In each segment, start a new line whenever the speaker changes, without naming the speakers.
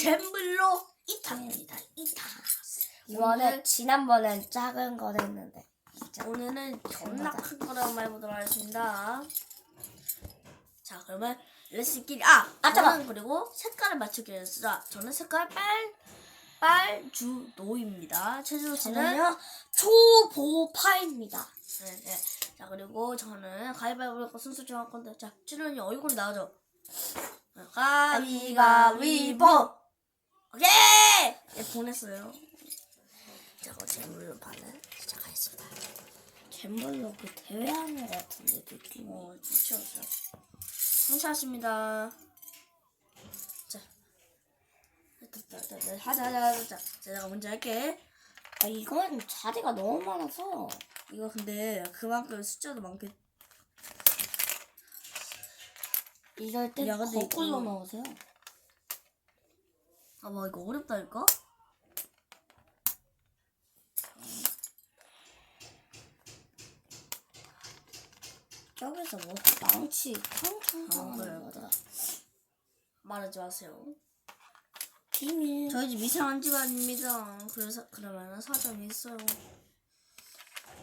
잼블로 2탄입니다. 2탄.
이번에 지난번엔 작은 거 했는데 진짜
오늘은 존나 큰 거를 한번 해보도록 하겠습니다. 자, 그러면 레시끼리 아,
아,
저는
잠깐.
그리고 색깔을 맞추기로 했어요. 저는 색깔 빨 빨주노입니다. 최준호 씨는
초보파입니다.
네, 네. 자, 그리고 저는 가위바위보 순서 정할 건데, 자, 준호님 얼굴이 나와줘. 가위가위보. 오케이. 네, 보냈어요. 자, 그럼 재물로 반을 시작하겠습니다.
잼블로 그 대회하는 것 같은데 느낌이
어, 치웠어요. 행사하십니다. 자. 됐다, 됐다, 됐다. 하자, 하자, 하자. 자, 자, 내가 먼저 할게.
아 이건 자리가 너무 많아서
이거 근데 그만큼 숫자도 많겠.
이럴 때 거꾸로 넣으세요.
아, 뭐 이거 어렵다니까?
저기서 뭐 망치 탕탕
아, 그래요?
하는 거다.
말하지 마세요.
비밀.
저희 집 이상한 집안입니다. 그래서 그러면 사정이 있어요.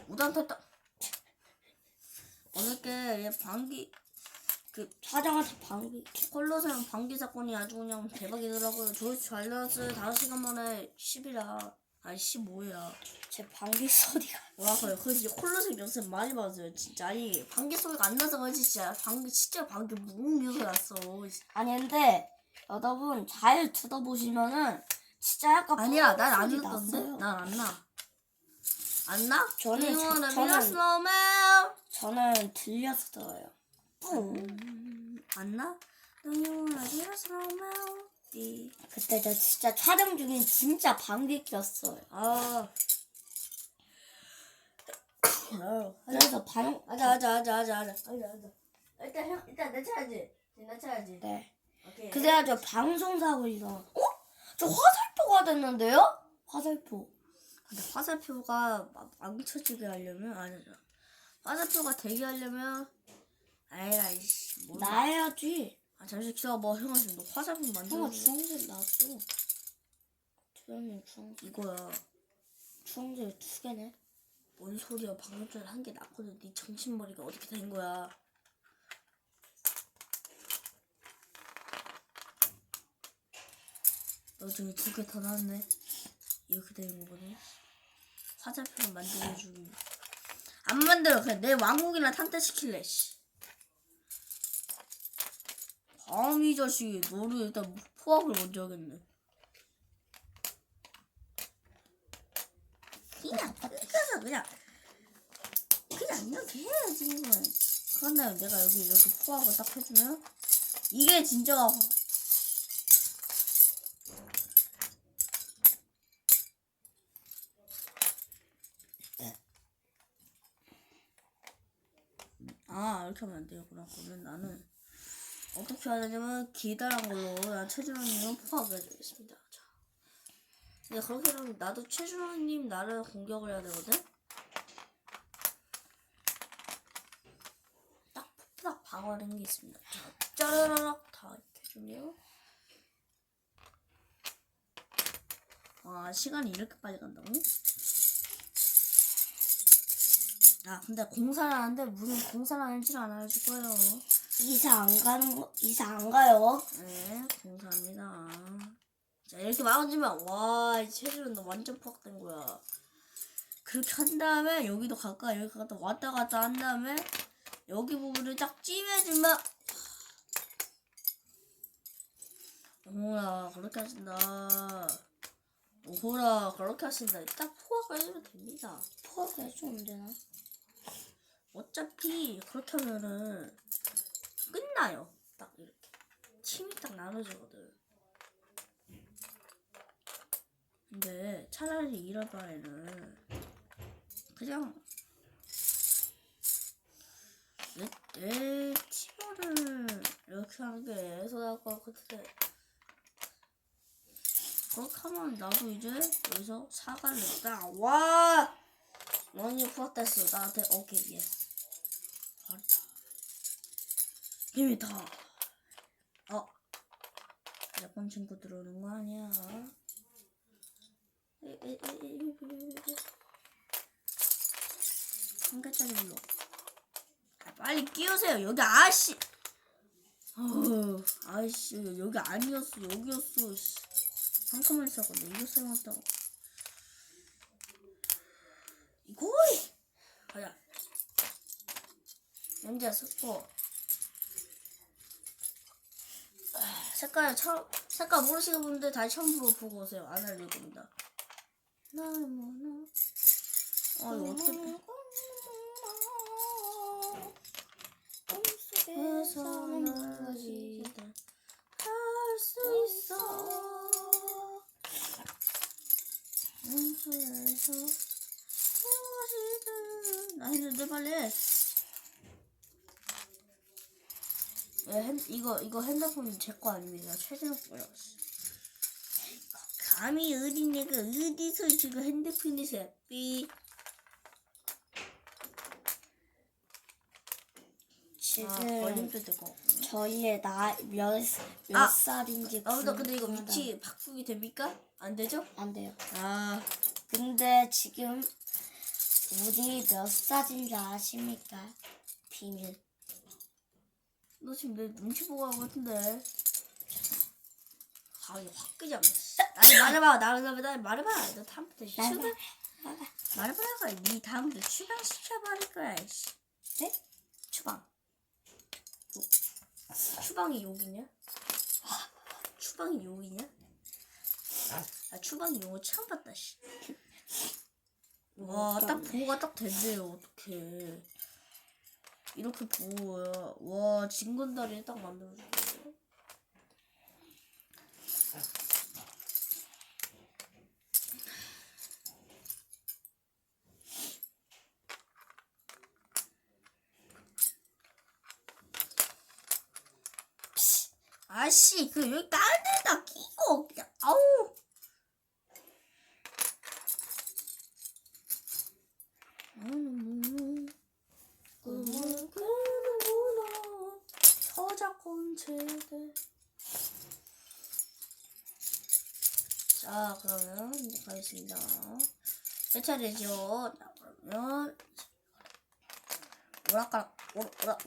우단 탔다. 어저께 얘 방귀 그
사장한테 방귀.
콜로세움 방귀 사건이 아주 그냥 대박이더라고요. 조회수 잘 나왔어요. 5시간 만에 10이라 아니 15이라.
제 방귀 소리가.
와 그래 그 진짜 콜로세움 영상 많이 봤어요. 진짜 아니 방귀 소리가 안 나서 그렇지 진짜 방귀 진짜 방귀 뭉 이소 났어.
아니 근데 여러분 잘 들어보시면은 진짜 약간
아니야 난 안
소리
났던데?
났어요.
난 안 나. 안 나?
저는
a
저는-? 저는 들려서 들어요. 뿡.
음, 안 나? A snowman? 띠.
그때 저 진짜 촬영 중에 진짜 방귀 꼈어요.
아. 아,
그래서 방
하자 하자 하자 하자 하자 하자 하자. 일단 형 일단 내 차야지. 내 차야지.
네.
오케이.
그래야죠 방송사고 일어. 어? 저 화살표가 됐는데요? 화살표.
근데 화살표가 막 망쳐지게 하려면 아니죠. 화살표가 되게 하려면 아이씨 뭐.
나 해야지.
아 잠시 기다려 봐 형아 지금 너 만들어.
형아 주황색 나왔어. 주황색 주황색.
이거야.
주황색 두 개네.
뭔 소리야 방금 전에 한 개 났거든 네 정신머리가 어떻게 된 거야 너 저기 두개더 나왔네 이렇게 되는 거거든 화살표를 만들어주기 안 만들어 그냥 내 왕국이나 탕태시킬래 씨 감히 자식이 너를 일단 포악을 먼저 하겠네. 그냥 그래서 그냥 그냥 이렇게 해야지. 그런데 내가 여기 이렇게 포함을 딱 해주면 이게 진짜 아 이렇게 하면 안 되겠구나 그러면 나는 어떻게 되냐면 기다란 걸로 난 최준호님은 포함을 해주겠습니다. 자. 네 그렇게 되면 나도 최준호님 나를 공격을 해야 되거든? 딱 푸푸닥 방어하는 게 있습니다. 자 짜라라락 다 이렇게 해주면 와 시간이 이렇게 빨리 간다고? 아 근데 공사를 하는데 무슨 공사를 하는지를 안 알려줄 거예요
이사 안 가는 거 이사 안 가요.
네, 감사합니다. 자, 이렇게 막아주면, 와, 이 체질은 너 완전 퍽된 거야. 그렇게 한 다음에, 여기도 가까이, 여기 갔다 왔다 갔다 한 다음에, 여기 부분을 딱 찜해주면, 오호라, 그렇게 하신다. 오호라, 그렇게 하신다. 딱 포함을 해주면 됩니다.
포함 해주면 되나?
어차피, 그렇게 하면은, 끝나요. 딱 이렇게. 팀이 딱 나눠지거든. 근데 차라리 이럴 바에는 그냥 내, 내 팀원을 이렇게 하는 게 나을 것 같은데 그렇게 하면 나도 이제 여기서 사과를 냈다. 와! 너니 후각됐어. 나한테 오케이 예. 알았다. 힘이 다. 어. 자작권 친구 들어오는 거 아니야? 한 개짜리 불러. 아, 빨리 끼우세요. 여기 아씨. 어, 아이씨 여기 아니었어 여기였어. 씨. 한 칸만 있었고 내 이거 세웠다고. 이거이. 가자. 연지야 스포. 아, 색깔 처음 색깔 모르시는 분들 다시 처음으로 보고 오세요. 안 알려줍니다. 나는 어 이거 어떻게 핸, 이거 이거 핸드폰 제 거 아닙니다. 최근에 거요. 감히 어린애가 어디서 지금 핸드폰이 새삐
지금
아, 걸림도 되고.
저희의 나몇몇
아!
살인지
아무튼 근데 이거. 위치 바꾸기 됩니까? 안 되죠?
안 돼요.
아,
근데 지금 우리 몇 살인지 아십니까? 비밀.
너 지금 내 눈치 보고 한거 같은데. 아, 이거 확 끄지 않네. 아니, 말해봐. 나를 나 말해봐. 너 다음부터
말해봐.
출발. 말해봐라. 니 다음부터 추방시켜버릴 거야, 이씨.
네?
추방. 요. 추방이 욕이냐? 추방이 욕이냐? 아, 추방이 용어 처음 봤다, 씨. 와, 딱 보호가 딱 된대요, 어떡해. 이렇게 보호야. 와, 진건다리 딱 만들어줄게요. 아씨, 그 여기 다 자, 그러면 이제 가겠습니다. 몇 차례죠? 자, 그러면 오락가락 오락 오락.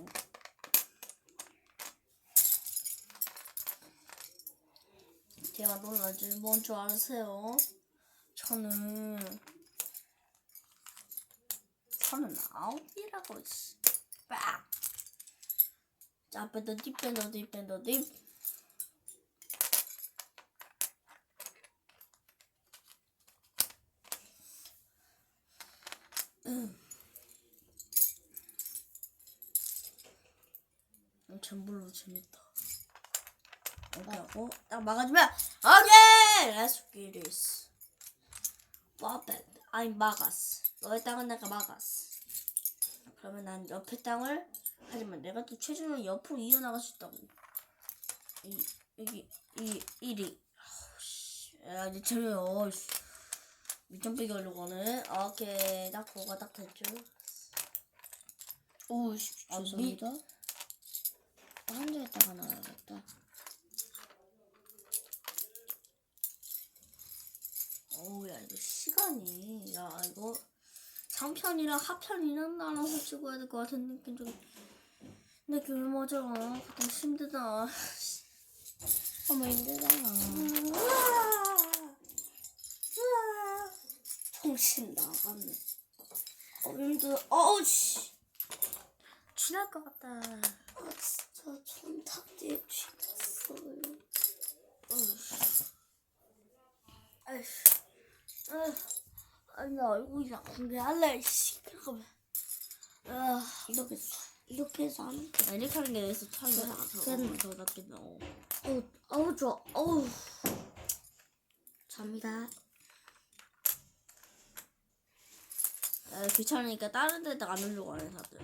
제가 놀라지 뭔줄 아세요? 저는 저는 아홉이라고 씨. 빡. 자, 밴더 딥 밴더 딥 밴더 딥. 전불로 재밌다. 이렇게 하고 딱 막아주면 오케이! Get this. Perfect. I'm 막았어. 너의 땅은 내가 막았어. 그러면 난 옆에 땅을 하지만 내가 또 체중을 옆으로 이어나갈 수 있다고. 이 여기 이 일이. 아우, 씨. 야 이제 재미요. 밑점 빼기 하려고 하네. 오케이. 딱 그거가 딱 됐죠.
오,
아,
죄송합니다. 앉아있다가 나와야겠다.
어우 야 이거 시간이. 야 이거 상편이랑 하편이랑 나눠서 찍어야 될 것 같은 느낌 좀. 느낌이 맞아. 가끔 힘들다.
너무 힘들잖아. 정신 나갔네. 어, 힘들어. 어우, 씨.
지날 것 같다
아, 진짜 손탁 뒤에.
아휴 아휴 아니 나 얼굴이 아픈 게 할래 씨 잠깐만 아
이렇게, 이렇게 해서 하는 게.
나 이렇게 하는 게 여기서
그래,
나서
그래.
더 낫겠다 어.
어우, 어우, 좋아. 어우. 잡니다.
아, 귀찮으니까 다른 데다가 안 올려고 하네 다들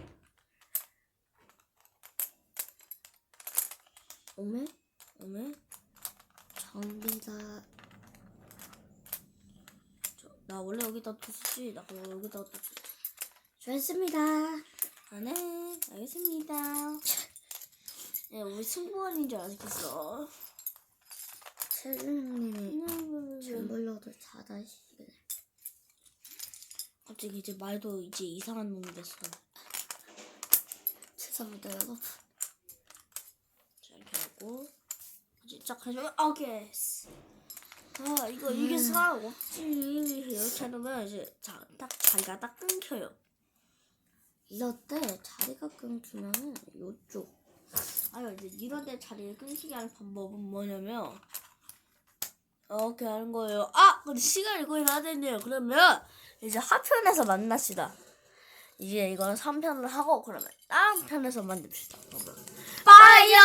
오메?
오메
잡니다.
저, 나 원래 여기다 뒀지 나 그거 여기다 뒀지
좋습니다.
아, 네, 알겠습니다. 예, 우리 승부원인 줄 알겠어.
첼리님이 잼블러도 자다시게
갑자기 이제 말도 이제 이상한 놈이 됐어.
죄송합니다 여러분
자 이렇게 하고 이제 쫙 해주면 오케이. 아 이거 이게 사람 없지 이렇게 해놓으면 이제 자 딱 자기가 딱 끊겨요.
이럴 때 자리가 끊기면은 요쪽
아유 이제 이런 데 자리를 끊기게 하는 방법은 뭐냐면 이렇게 하는 거예요. 아 근데 시간 이 거의 다 됐네요. 그러면 이제 하편에서 만납시다. 이제 이건 3편을 하고 그러면 다음 편에서 만납시다. 빠이요.